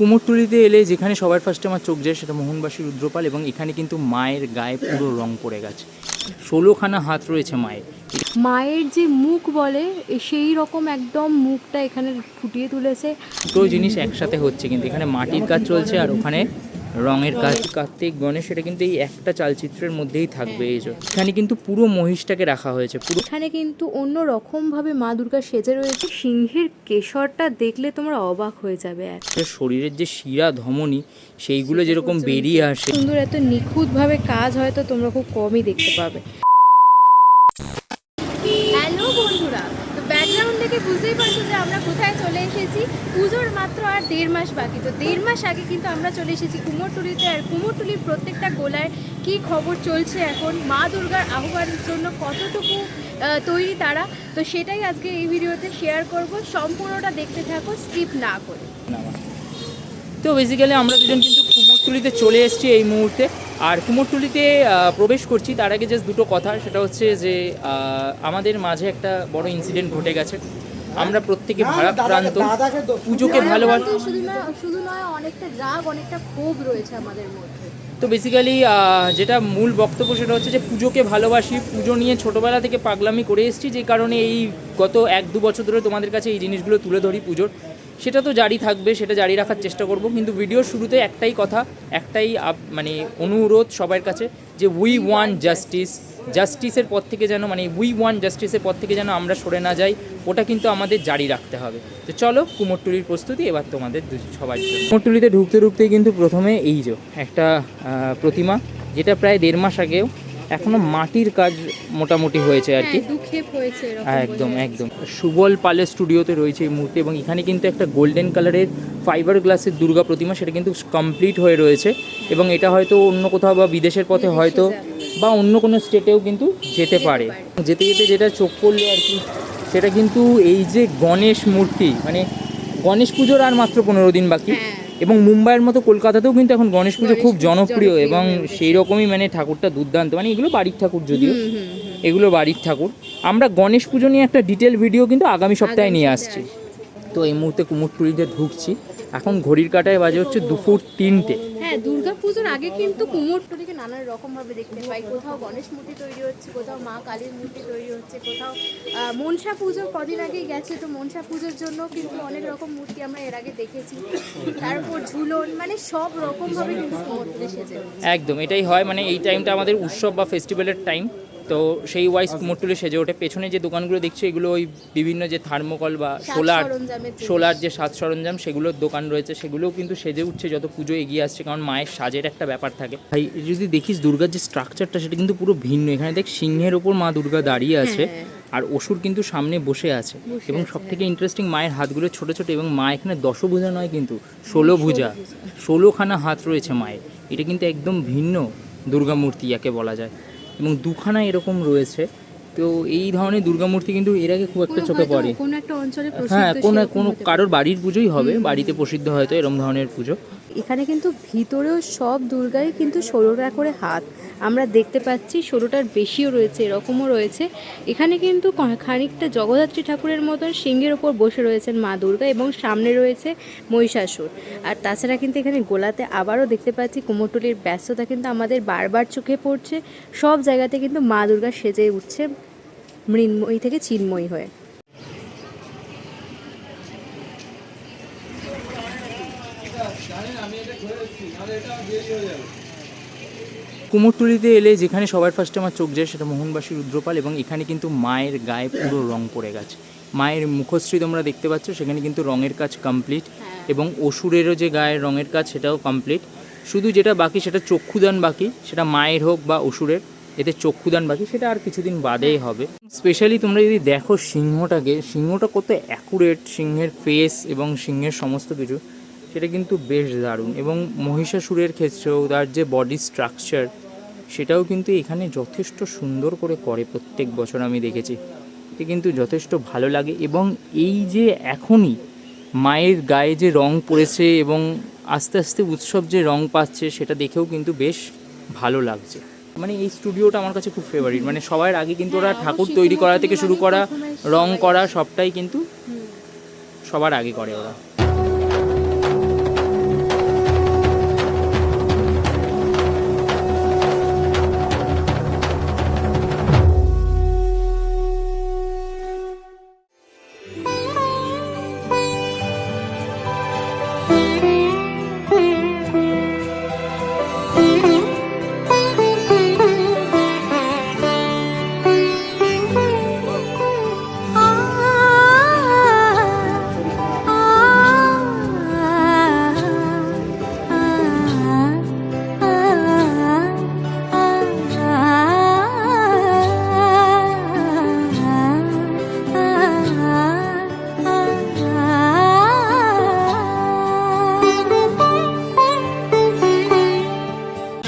কুমোরটুলিতে এলে যেখানে সবার ফার্স্টে আমার চোখ যায় সেটা মোহনবাসীর রুদ্রপাল এবং এখানে কিন্তু মায়ের গায়ে পুরো রং পড়ে গেছে। ষোলোখানা হাত রয়েছে মায়ের। মায়ের যে মুখ বলে সেই রকম একদম মুখটা এখানে ফুটিয়ে তুলেছে। দুটো জিনিস একসাথে হচ্ছে কিন্তু এখানে মাটির কাজ চলছে আর ওখানে রঙের কাজ। কার্তিক গণেশ এটা কিন্তু এই একটা চালচিত্রের মধ্যেই থাকবে এই যে। এখানে কিন্তু পুরো মহিষটাকে রাখা হয়েছে পুরো এখানে কিন্তু অন্য রকমভাবে মা দুর্গা সেজে রয়েছে। সিংহের কেশরটা দেখলে তোমরা অবাক হয়ে যাবে শরীরের যে শিরা ধমনী সেইগুলো যেরকম বেরিয়ে আসে। সুন্দর এত নিখুঁতভাবে কাজ হয়তো তোমরা খুব কমই দেখতে পাবে হ্যালো বন্ধুরা তো ব্যাকগ্রাউন্ড থেকে বুঝতেই পারছ যে আমরা কোথায় চলে এসেছি। পুজোর মাত্র আর দেড় মাস বাকি। তো দেড় মাস আগে কিন্তু আমরা চলে এসেছি কুমোরটুলিতে আর কুমোরটুলির প্রত্যেকটা গোলায় কি খবর চলছে এখন? মা দুর্গার আহ্বানের জন্য কতটুকু তৈরি তারা? তো সেটাই আজকে এই ভিডিওতে শেয়ার করব। সম্পূর্ণটা দেখতে থাকো স্কিপ না করে। তো বেসিক্যালি আমরা দুজন কিন্তু কুমোরটুলিতে চলে এসেছি এই মুহূর্তে। আর কুমোরটুলিতে প্রবেশ করছি। তার আগে জাস্ট দুটো কথা। সেটা হচ্ছে যে আমাদের মাঝে একটা বড় ইনসিডেন্ট ঘটে গেছে। আমরা প্রত্যেকে ভারাক্রান্ত পুজোকে ভালোবাসি। শুধু না শুধু নয় অনেকটা রাগ অনেকটা ক্ষোভ রয়েছে আমাদের মধ্যে। তো বেসিক্যালি যেটা মূল বক্তব্য সেটা হচ্ছে যে পুজোকে ভালোবাসি পুজো নিয়ে ছোটোবেলা থেকে পাগলামি করে এসেছি যে কারণে এই গত এক দু বছর ধরে তোমাদের কাছে এই জিনিসগুলো তুলে ধরি পুজোর, সেটা তো জারি থাকবে, সেটা জারি রাখার চেষ্টা করব। কিন্তু ভিডিওর শুরুতে একটাই কথা, একটাই মানে অনুরোধ সবার কাছে যে উই ওয়ান জাস্টিস জাস্টিসের পর থেকে যেন মানে উই ওয়ান জাস্টিসের পর থেকে যেন আমরা সরে না যাই, ওটা কিন্তু আমাদের জারি রাখতে হবে। তো চলো, কুমোরটুলির প্রস্তুতি, এবার তোমাদের সবাই কুমোরটুলিতে ঢুকতে ঢুকতেই কিন্তু প্রথমে এই যে একটা প্রতিমা, যেটা প্রায় দেড় মাস আগেও এখনও মাটির কাজ মোটামুটি হয়েছে আর কি। হ্যাঁ হয়েছে হ্যাঁ, একদম একদম। সুবল পালের স্টুডিওতে রয়েছে এই মুহূর্তে এবং এখানে কিন্তু একটা গোল্ডেন কালারের ফাইবার গ্লাসের দুর্গা প্রতিমা সেটা কিন্তু কমপ্লিট হয়ে রয়েছে এবং এটা হয়তো অন্য কোথাও বা বিদেশের পথে হয়তো বা অন্য কোনো স্টেটেও কিন্তু যেতে পারে। যেতে যেতে যেটা চোখ পড়ল আর কি সেটা কিন্তু এই যে গণেশ মূর্তি মানে গণেশ পুজোর আর মাত্র পনেরো দিন বাকি। হ্যাঁ। এবং মুম্বাইয়ের মতো কলকাতাতেও কিন্তু এখন গণেশ পুজো খুব জনপ্রিয় এবং সেই রকমই মানে ঠাকুরটা দুর্দান্ত। মানে এগুলো বাড়ির ঠাকুর যদিও। এগুলো বাড়ির ঠাকুর। আমরা গণেশ পুজো নিয়ে একটা ডিটেল ভিডিও কিন্তু আগামী সপ্তাহে নিয়ে আসছি। তো এই মুহূর্তে কুমোরটুলিতে ঢুকছি। এখন ঘড়ির কাটায় বাজে হচ্ছে দুপুর তিনটে। হ্যাঁ দুর্গা পুজোর আগে কিন্তু কুমোরটুলিকে নানা রকম ভাবে দেখতে পাই। কোথাও গণেশ মূর্তি তৈরি হচ্ছে কোথাও মা কালীর মূর্তি তৈরি হচ্ছে কোথাও মনসা পুজো কদিন আগেই গেছে তো মনসা পুজোর জন্য কিন্তু অনেক রকম মূর্তি আমরা এর আগে দেখেছি। তারপর ঝুলন মানে সব রকম ভাবে কিন্তু কুমোরটুলি সেজে। একদম এটাই হয় মানে এই টাইমটা আমাদের উৎসব বা ফেস্টিভ্যালের টাইম তো সেই ওয়াইজ কুমোরটুলি সেজে ওঠে। পেছনে যে দোকানগুলো দেখছ এগুলো ওই বিভিন্ন যে থার্মোকল বা সোলার সোলার যে সাজ সরঞ্জাম সেগুলোর দোকান রয়েছে। সেগুলোও কিন্তু সেজে উঠছে যত পুজো এগিয়ে আসছে কারণ মায়ের সাজের একটা ব্যাপার থাকে। ভাই যদি দেখিস দুর্গার যে স্ট্রাকচারটা সেটা কিন্তু পুরো ভিন্ন। এখানে দেখ সিংহের ওপর মা দুর্গা দাঁড়িয়ে আছে হ্যাঁ। আর অসুর কিন্তু সামনে বসে আছে। এবং সব থেকে ইন্টারেস্টিং মায়ের হাতগুলো ছোট ছোট এবং মা এখানে দশভুজা নয় কিন্তু ষোলো ভুজা। ষোলোখানা হাত রয়েছে মায়ের। এটা কিন্তু একদম ভিন্ন দুর্গা মূর্তি যাকে বলা যায়। এবং দুখানা এরকম রয়েছে। তো এই ধরনের দুর্গা মূর্তি কিন্তু এর আগে খুব একটা চোখে পড়ে কোনো একটা অঞ্চলে হ্যাঁ কোনো কোনো কারোর বাড়ির পুজোই হবে বাড়িতে প্রসিদ্ধ হয়তো এরকম ধরনের পুজো। এখানে কিন্তু ভিতরেও সব দুর্গাই কিন্তু ষোলোটা করে হাত। আমরা দেখতে পাচ্ছি ষোলোটার বেশিও রয়েছে, এরকমও রয়েছে। এখানে কিন্তু খানিকটা জগদ্ধাত্রী ঠাকুরের মতন সিংহের ওপর বসে রয়েছেন মা দুর্গা এবং সামনে রয়েছে মহিষাসুর। আর তাছাড়া কিন্তু এখানে গোলাতে আবারও দেখতে পাচ্ছি কুমোরটুলির ব্যস্ততা কিন্তু আমাদের বারবার চোখে পড়ছে। সব জায়গাতে কিন্তু মা দুর্গা সেজে উঠছে মৃন্ময়ী থেকে চিন্ময়ী হয়ে। কুমোরটুলিতে এলে যেখানে সবার ফার্স্টে আমার চোখ যায় সেটা মোহনবাসী রুদ্রপাল এবং এখানে কিন্তু মায়ের গায়ে পুরো রং পড়ে গেছে। মায়ের মুখশ্রী তোমরা দেখতে পাচ্ছ সেখানে কিন্তু রঙের কাজ কমপ্লিট এবং অসুরেরও যে গায়ের রঙের কাজ সেটাও কমপ্লিট শুধু যেটা বাকি সেটা চক্ষুদান বাকি সেটা মায়ের হোক বা অসুরের এতে চক্ষুদান বাকি সেটা আর কিছুদিন বাদেই হবে। স্পেশালি তোমরা যদি দেখো সিংহটাকে সিংহটা কত অ্যাকুরেট সিংহের ফেস এবং সিংহের সমস্ত কিছু। সেটা কিন্তু বেশ দারুণ এবং মহিষাসুরের ক্ষেত্রেও তার যে বডি স্ট্রাকচার সেটাও কিন্তু এখানে যথেষ্ট সুন্দর করে করে প্রত্যেক বছর আমি দেখেছি। এটা কিন্তু যথেষ্ট ভালো লাগে এবং এই যে এখনই মায়ের গায়ে যে রং পড়েছে এবং আস্তে আস্তে উৎসব যে রং পাচ্ছে সেটা দেখেও কিন্তু বেশ ভালো লাগছে। মানে এই স্টুডিওটা আমার কাছে খুব ফেভারিট মানে সবার আগে কিন্তু ওরা হ্যাঁ, ঠাকুর তৈরি করা থেকে শুরু করা রং করা সবটাই কিন্তু সবার আগে করে ওরা।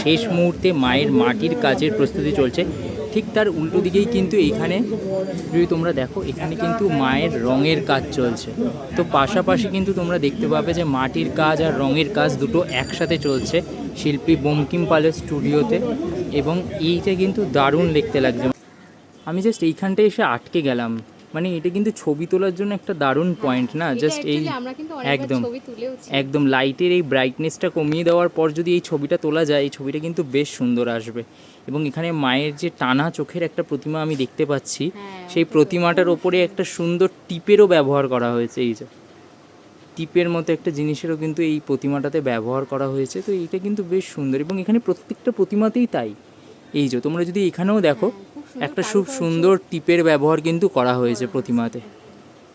শেষ মুহূর্তে মায়ের মাটির কাজের প্রস্তুতি চলছে। ঠিক তার উল্টো দিকেই কিন্তু এইখানে যদি তোমরা দেখো, এখানে কিন্তু মায়ের রঙের কাজ চলছে। তো পাশাপাশি কিন্তু তোমরা দেখতে পাবে যে মাটির কাজ আর রঙের কাজ দুটো একসাথে চলছে শিল্পী বঙ্কিম পালের স্টুডিওতে এবং এইটা কিন্তু দারুণ দেখতে লাগছে। আমি জাস্ট এইখানটায় এসে আটকে গেলাম। মানে এটা কিন্তু ছবি তোলার জন্য একটা দারুণ পয়েন্ট না? জাস্ট এই একদম একদম লাইটের এই ব্রাইটনেসটা কমিয়ে দেওয়ার পর যদি এই ছবিটা তোলা যায় এই ছবিটা কিন্তু বেশ সুন্দর আসবে। এবং এখানে মায়ের যে টানা চোখের একটা প্রতিমা আমি দেখতে পাচ্ছি হ্যাঁ, সেই প্রতিমাটার ওপরে একটা সুন্দর টিপেরও ব্যবহার করা হয়েছে এই যে। টিপের মতো একটা জিনিসেরও কিন্তু এই প্রতিমাটাতে ব্যবহার করা হয়েছে তো এইটা কিন্তু বেশ সুন্দর। এবং এখানে প্রত্যেকটা প্রতিমাতেই তাই। এই যে তোমরা যদি এখানেও দেখো হ্যাঁ, একটা খুব সুন্দর টিপের ব্যবহার কিন্তু করা হয়েছে প্রতিমাতে।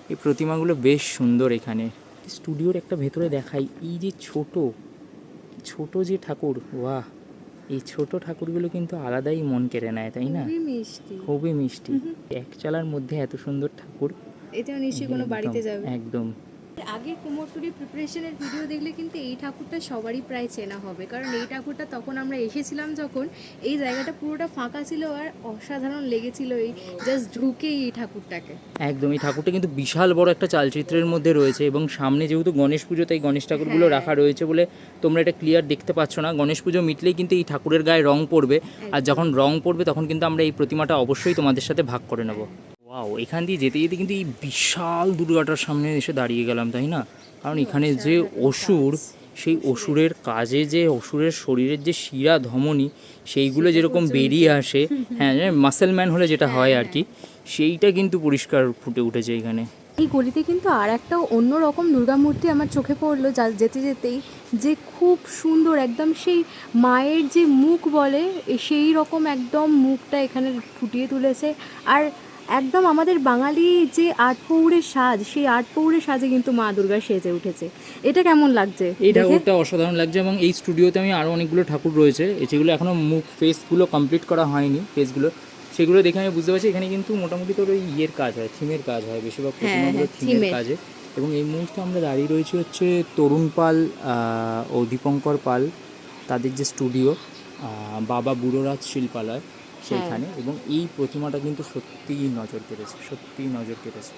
এই প্রতিমাগুলো বেশ সুন্দর এখানে। স্টুডিওর একটা ভেতরে দেখাই। এই যে ছোট ছোট যে ঠাকুর বাহ! এই ছোট ঠাকুরগুলো কিন্তু আলাদাই মন কেড়ে নেয় তাই না? খুবই মিষ্টি। এক চালার মধ্যে এত সুন্দর ঠাকুর। এটা নিশ্চয়ই কোনো বাড়িতে যাবে। একদম। আগের কুমোরটুলি প্রিপারেশনের ভিডিও দেখলে কিন্তু এই ঠাকুরটা সবারই প্রায় চেনা হবে। কারণ এই ঠাকুরটা তখন আমরা এসেছিলাম যখন এই জায়গাটা পুরোটা ফাঁকা ছিল আর অসাধারণ লেগেছিল এই জাস্ট ঢুকেই এই ঠাকুরটাকে। একদম এই ঠাকুরটা কিন্তু বিশাল বড় একটা চালচিত্রের মধ্যে রয়েছে এবং সামনে যেহেতু গণেশ পুজো তাই গণেশ ঠাকুরগুলো হ্যাঁ। রাখা রয়েছে বলে তোমরা এটা ক্লিয়ার দেখতে পাচ্ছ না। গণেশ পুজো মিটলেই কিন্তু এই ঠাকুরের গায়ে রং পড়বে। আর যখন রং পড়বে তখন কিন্তু আমরা এই প্রতিমাটা অবশ্যই তোমাদের সাথে ভাগ করে নেব। ওয়াও এখান দিয়ে যেতে যেতে কিন্তু এই বিশাল দুর্গাটার সামনে এসে দাঁড়িয়ে গেলাম তাই না? কারণ এখানে যে অসুর সেই অসুরের কাজে যে অসুরের শরীরের যে শিরা ধমনী সেইগুলো যেরকম বেরিয়ে আসে হ্যাঁ মাসেলম্যান হলে যেটা হয় আর কি সেইটা কিন্তু পরিষ্কার ফুটে উঠেছে এখানে। এই গলিতে কিন্তু আর একটা অন্যরকম দুর্গা মূর্তি আমার চোখে পড়ল যা যেতে যেতেই যে খুব সুন্দর একদম সেই মায়ের যে মুখ বলে সেই রকম একদম মুখটা এখানে ফুটিয়ে তুলেছে। আর একদম আমাদের বাঙালি যে আট পৌরের সাজ সেই আট পৌরের সাজে কিন্তু মা দুর্গা সেজে উঠেছে। এটা কেমন লাগছে এই? ঠাকুরটা অসাধারণ লাগছে এবং এই স্টুডিওতে আমি আরও অনেকগুলো ঠাকুর রয়েছে। যেগুলো এখনও মুখ ফেসগুলো কমপ্লিট করা হয়নি ফেসগুলো সেগুলো দেখে আমি বুঝতে পারছি এখানে কিন্তু মোটামুটি তোর ওই ইয়ের কাজ হয় থিমের কাজ হয় বেশিরভাগ হ্যাঁ, থিমের থিমের। কাজে। এবং এই মুহূর্তে আমরা দাঁড়িয়ে রয়েছি হচ্ছে তরুণ পাল আহ, ও দীপঙ্কর পাল তাদের যে স্টুডিও বাবা বুড়োরাজ শিল্পালয়। সেইখানে এবং এই প্রতিমাটা কিন্তু সত্যিই নজর কেড়েছে সত্যিই নজর কেড়েছে।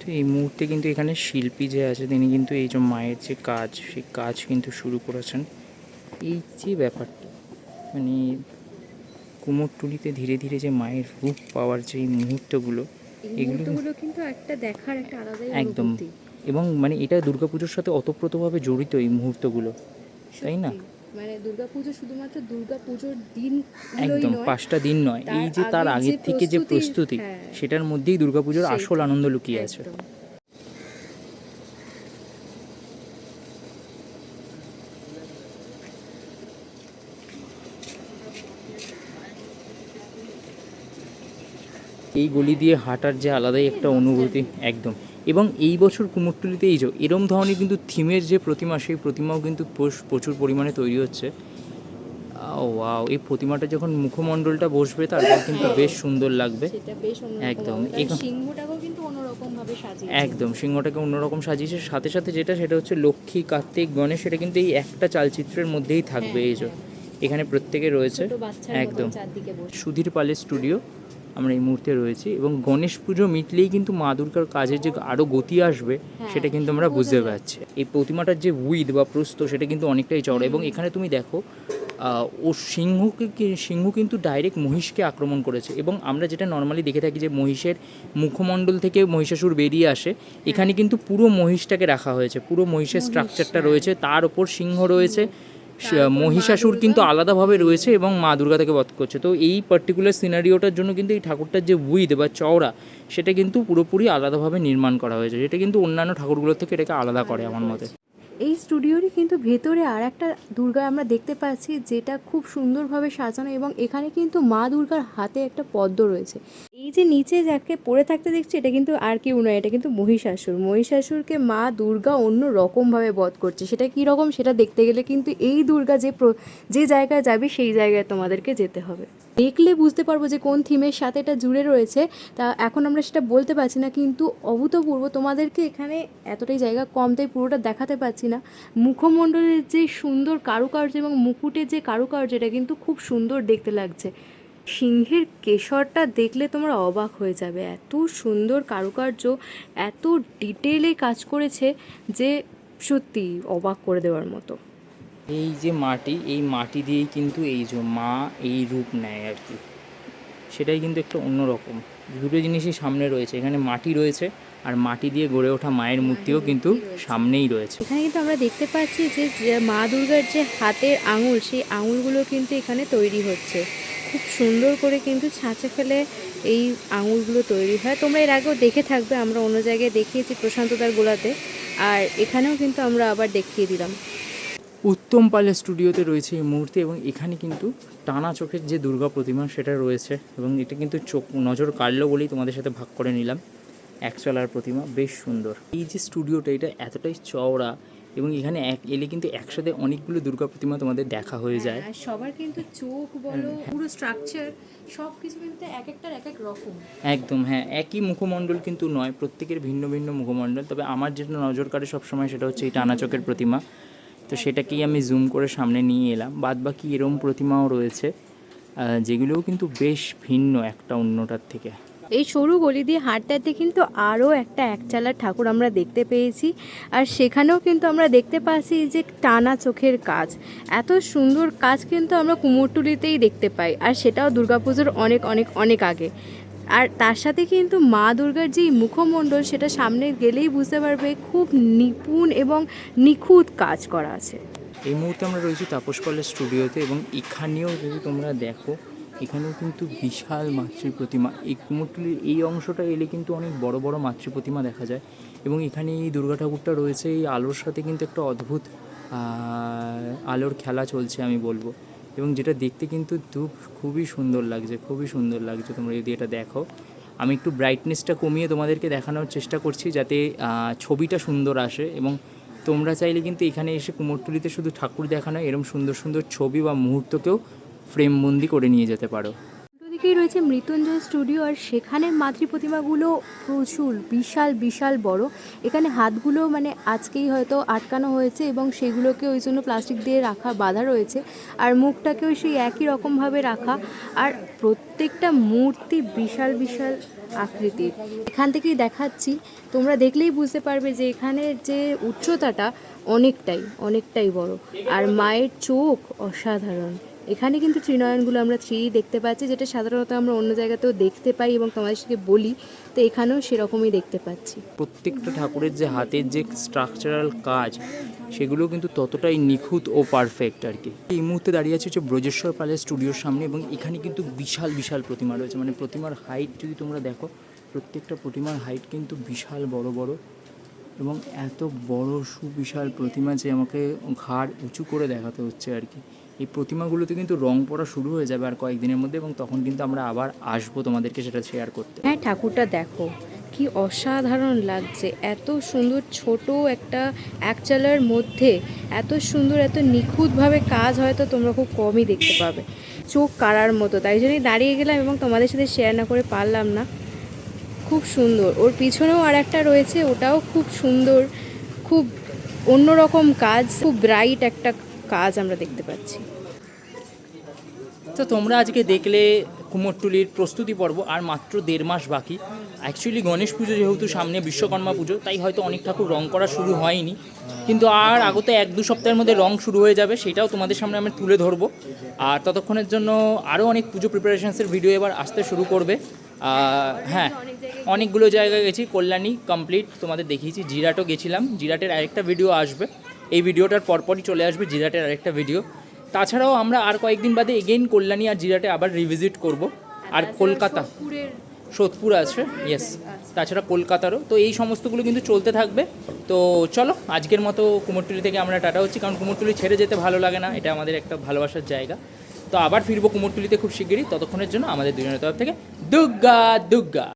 তো এই মুহূর্তে কিন্তু এখানে শিল্পী যে আছে তিনি কিন্তু এই যে মায়ের যে কাজ সেই কাজ কিন্তু শুরু করেছেন। এই যে ব্যাপারটা মানে কুমোরটুলিতে ধীরে ধীরে যে মায়ের রূপ পাওয়ার যে মুহূর্তগুলো এগুলো কিন্তু একটা দেখার একটা আলাদাই একদম। এবং মানে এটা দুর্গাপুজোর সাথে অতপ্রতভাবে জড়িত এই মুহূর্তগুলো তাই না? মানে দুর্গাপুজো শুধুমাত্র দুর্গাপুজোর দিন একদম পাঁচটা দিন নয়। এই যে তার আগের থেকে যে প্রস্তুতি, প্রস্তুতি হ্যাঁ। সেটার মধ্যেই দুর্গাপুজোর আসল আনন্দ লুকিয়ে আছে। এই গলি দিয়ে হাঁটার যে আলাদাই একটা অনুভূতি একদম। এবং এই বছর কুমোরটুলিতে এই যে এরম ধরনের কিন্তু থিমের যে প্রতিমা সেই প্রতিমাও কিন্তু প্রচুর পরিমাণে তৈরি হচ্ছে। ওয়াও এই প্রতিমাটা যখন মুখমণ্ডলটা বসবে তারপর কিন্তু বেশ সুন্দর লাগবে। একদম, একদম সিংহটাকে অন্যরকম সাজিয়েছে। সাথে সাথে যেটা সেটা হচ্ছে লক্ষ্মী কার্তিক গণেশ সেটা কিন্তু এই একটা চালচিত্রের মধ্যেই থাকবে হ্যাঁ, এই যে। এখানে প্রত্যেকে রয়েছে। একদম। সুধীর পালের স্টুডিও। আমরা এই মুহূর্তে রয়েছি এবং গণেশ পুজো মিটলেই কিন্তু মা দুর্গার কাজের যে আরও গতি আসবে হ্যাঁ, সেটা কিন্তু আমরা বুঝতে পারছি। এই প্রতিমাটার যে উইদ বা প্রস্ত সেটা কিন্তু অনেকটাই চওড়া এবং এখানে তুমি দেখো ও সিংহকে সিংহ কিন্তু ডাইরেক্ট মহিষকে আক্রমণ করেছে এবং আমরা যেটা নর্মালি দেখে থাকি যে মহিষের মুখমণ্ডল থেকে মহিষাসুর বেরিয়ে আসে এখানে কিন্তু পুরো মহিষটাকে রাখা হয়েছে পুরো মহিষের স্ট্রাকচারটা রয়েছে তার ওপর সিংহ রয়েছে মহিষাসুর কিন্তু আলাদাভাবে রয়েছে এবং মা দুর্গা তাকে বধ করছে। তো এই পার্টিকুলার সিনারিওটার জন্য কিন্তু এই ঠাকুরটার যে উইথ বা চওড়া, সেটা কিন্তু পুরোপুরি আলাদাভাবে নির্মাণ করা হয়েছে। যেটা কিন্তু অন্যান্য ঠাকুরগুলোর থেকে এটাকে আলাদা করে আমার মতে। এই স্টুডিওরই কিন্তু ভেতরে আর একটা দুর্গা আমরা দেখতে পাচ্ছি, যেটা খুব সুন্দরভাবে সাজানো এবং এখানে কিন্তু মা দুর্গার হাতে একটা পদ্ম রয়েছে। এই যে নিচে যাকে পড়ে থাকতে দেখছি, এটা কিন্তু আর কেউ নয়, এটা কিন্তু মহিষাসুর। মহিষাসুরকে মা দুর্গা অন্য রকমভাবে বধ করছে। সেটা কী রকম, সেটা দেখতে গেলে কিন্তু এই দুর্গা যে যে জায়গায় যাবে, সেই জায়গায় তোমাদেরকে যেতে হবে। দেখলে বুঝতে পারব যে কোন থিমের সাথে এটা জুড়ে রয়েছে। তা এখন আমরা সেটা বলতে পারছি না, কিন্তু অভূতপূর্ব তোমাদেরকে এখানে এতটাই জায়গা কম, তাই পুরোটা দেখাতে পারছি না। মুখমণ্ডলের যে সুন্দর কারুকার্য এবং মুকুটের যে কারুকার্য, এটা কিন্তু খুব সুন্দর দেখতে লাগছে। সিংহের কেশরটা দেখলে তোমরা অবাক হয়ে যাবে। এত সুন্দর কারুকার্য, এত ডিটেলে কাজ করেছে যে সত্যি অবাক করে দেওয়ার মতো। এই যে মাটি, এই মাটি দিয়েই কিন্তু এই যে মা এই রূপ নেয় আর কি। সেটাই কিন্তু একটা অন্যরকম দুটো জিনিসই সামনে রয়েছে। এখানে মাটি রয়েছে আর মাটি দিয়ে গড়ে ওঠা মায়ের মূর্তিও কিন্তু সামনেই রয়েছে। এখানে কিন্তু আমরা দেখতে পাচ্ছি যে মা দুর্গার যে হাতের আঙুল সেই আঙুলগুলো কিন্তু এখানে তৈরি হচ্ছে। খুব সুন্দর করে কিন্তু ছাঁচে ফেলে এই আঙুলগুলো তৈরি হয়। তোমরা এর আগেও দেখে থাকবে আমরা অন্য জায়গায় দেখিয়েছি প্রশান্তদার গোলাতে। আর এখানেও কিন্তু আমরা আবার দেখিয়ে দিলাম। উত্তম পালের স্টুডিওতে রয়েছে এই মূর্তি এবং এখানে কিন্তু টানা চোখের যে দুর্গা প্রতিমা সেটা রয়েছে এবং এটা কিন্তু চোখ নজর কাড়লো বলেই তোমাদের সাথে ভাগ করে নিলাম। একচলার প্রতিমা বেশ সুন্দর। এই যে স্টুডিওটা এটা এতটাই চওড়া এবং এখানে এক এলে কিন্তু একসাথে অনেকগুলো দুর্গা প্রতিমা তোমাদের দেখা হয়ে যায়। সবার কিন্তু চোখ বলো পুরো স্ট্রাকচার সব কিছু কিন্তু এক একটার এক এক রকম। একদম হ্যাঁ একই মুখমণ্ডল কিন্তু নয় প্রত্যেকের ভিন্ন ভিন্ন মুখমণ্ডল। তবে আমার যেটা নজর কাড়ে সবসময় সেটা হচ্ছে এই টানা চোখের প্রতিমা। তো সেটাকেই আমি জুম করে সামনে নিয়ে এলাম। বাদ বাকি এরম প্রতিমাও রয়েছে যেগুলোও কিন্তু বেশ ভিন্ন একটা অন্যটার থেকে। এই সরু গলি দিয়ে হাঁটতে কিন্তু আরও একটা একচালার ঠাকুর আমরা দেখতে পেয়েছি। আর সেখানেও কিন্তু আমরা দেখতে পাচ্ছি যে টানা চোখের কাজ। এত সুন্দর কাজ কিন্তু আমরা কুমোরটুলিতেই দেখতে পাই। আর সেটাও দুর্গাপুজোর অনেক অনেক অনেক আগে। আর তার সাথে কিন্তু মা দুর্গার যেই মুখমণ্ডল, সেটা সামনে গেলেই বুঝতে পারবে খুব নিপুণ এবং নিখুঁত কাজ করা আছে। এই মুহূর্তে আমরা রয়েছি তাপস কলের স্টুডিওতে এবং এখানেও যদি তোমরা দেখো, এখানেও কিন্তু বিশাল মাতৃ প্রতিমা। এই কুমোরটুলির এই অংশটা এলে কিন্তু অনেক বড় বড় মাতৃ প্রতিমা দেখা যায়। এবং এখানে এই দুর্গা ঠাকুরটা রয়েছে, এই আলোর সাথে কিন্তু একটা অদ্ভুত আলোর খেলা চলছে আমি বলব। এবং যেটা দেখতে কিন্তু ধূপ খুবই সুন্দর লাগছে, খুবই সুন্দর লাগছে। তোমরা যদি এটা দেখো, আমি একটু ব্রাইটনেসটা কমিয়ে তোমাদেরকে দেখানোর চেষ্টা করছি যাতে ছবিটা সুন্দর আসে এবং তোমরা চাইলে কিন্তু এখানে এসে কুমোরটুলিতে শুধু ঠাকুর দেখানো, এরম সুন্দর সুন্দর ছবি বা মুহূর্তকেও ফ্রেমবন্দি করে নিয়ে যেতে পারো। দিকেই রয়েছে মৃত্যুঞ্জয় স্টুডিও আর সেখানে মাতৃ প্রতিমাগুলো প্রচুর, বিশাল বিশাল বড়। এখানে হাতগুলো মানে আজকেই হয়তো আটকানো হয়েছে এবং সেগুলোকে ওই জন্য প্লাস্টিক দিয়ে রাখা, বাঁধা রয়েছে। আর মুখটাকেও সেই একই রকমভাবে রাখা। আর প্রত্যেকটা মূর্তি বিশাল বিশাল আকৃতির। এখান থেকেই দেখাচ্ছি। তোমরা দেখলেই বুঝতে পারবে যে এখানের যে উচ্চতাটা অনেকটাই অনেকটাই বড়। আর মায়ের চোখ অসাধারণ। এখানে কিন্তু ত্রিনয়নগুলো আমরা থ্রি দেখতে পাচ্ছি, যেটা সাধারণত আমরা অন্য জায়গাতেও দেখতে পাই এবং তোমাদের সাথে বলি, তো এখানেও সেরকমই দেখতে পাচ্ছি। প্রত্যেকটা ঠাকুরের যে হাতের যে স্ট্রাকচারাল কাজ, সেগুলো কিন্তু ততটাই নিখুঁত ও পারফেক্ট আর কি। এই মুহূর্তে দাঁড়িয়ে আছে হচ্ছে ব্রজেশ্বর পালের স্টুডিওর সামনে এবং এখানে কিন্তু বিশাল বিশাল প্রতিমা রয়েছে। মানে প্রতিমার হাইট যদি তোমরা দেখো, প্রত্যেকটা প্রতিমার হাইট কিন্তু বিশাল বড় বড় এবং এত বড় সুবিশাল প্রতিমা যে আমাকে ঘাড় উঁচু করে দেখাতে হচ্ছে আর কি। এই প্রতিমাগুলোতে কিন্তু রং পড়া শুরু হয়ে যাবে আর কয়েকদিনের মধ্যে এবং তখন কিন্তু আমরা আবার আসব তোমাদেরকে সেটা শেয়ার করতে। হ্যাঁ ঠাকুরটা দেখো, কি অসাধারণ লাগছে। এত সুন্দর ছোট একটা একচালার মধ্যে, এত সুন্দর, এত নিখুঁতভাবে কাজ হয়তো তোমরা খুব কমই দেখতে পাবে। চোখ কাড়ার মতো, তাই জন্যই দাঁড়িয়ে গেলাম এবং তোমাদের সাথে শেয়ার না করে পারলাম না। খুব সুন্দর, ওর পিছনেও আর একটা রয়েছে, ওটাও খুব সুন্দর, খুব অন্যরকম কাজ, খুব ব্রাইট একটা কাজ আমরা দেখতে পাচ্ছি। তো তোমরা আজকে দেখলে কুমোরটুলির প্রস্তুতি পর্ব, আর মাত্র দেড় মাস বাকি। অ্যাকচুয়ালি গণেশ পুজো যেহেতু সামনে বিশ্বকর্মা পুজো, তাই হয়তো অনেক ঠাকুর রং করা শুরু হয়নি। কিন্তু আর আগত এক দু সপ্তাহের মধ্যে রং শুরু হয়ে যাবে, সেটাও তোমাদের সামনে আমি তুলে ধরবো। আর ততক্ষণের জন্য আরও অনেক পুজো প্রিপারেশনসের ভিডিও এবার আসতে শুরু করবে। হ্যাঁ অনেকগুলো জায়গায় গেছি, কল্যাণী কমপ্লিট তোমাদের দেখিয়েছি, জিরাটও গেছিলাম। জিরাটের আরেকটা ভিডিও আসবে। এই ভিডিওটার পরপরই চলে আসবে জিরাটের আরেকটা ভিডিও তাছাড়াও আমরা আর কয়েকদিন বাদে এগেইন কল্যাণী আর জিরাটে আবার রিভিজিট করব। আর কলকাতা। সোদপুর আছে ইয়েস তাছাড়া কলকাতারও। তো এই সমস্তগুলো কিন্তু চলতে থাকবে। তো চলো আজকের মতো কুমোরটুলি থেকে আমরা টাটা হচ্ছি। কারণ কুমোরটুলি ছেড়ে যেতে ভালো লাগে না এটা আমাদের একটা ভালোবাসার জায়গা। তো আবার ফিরবো কুমোরটুলিতে খুব শিগগিরই। ততক্ষণের জন্য আমাদের দুজনের তরফ থেকে দুর্গা দুর্গা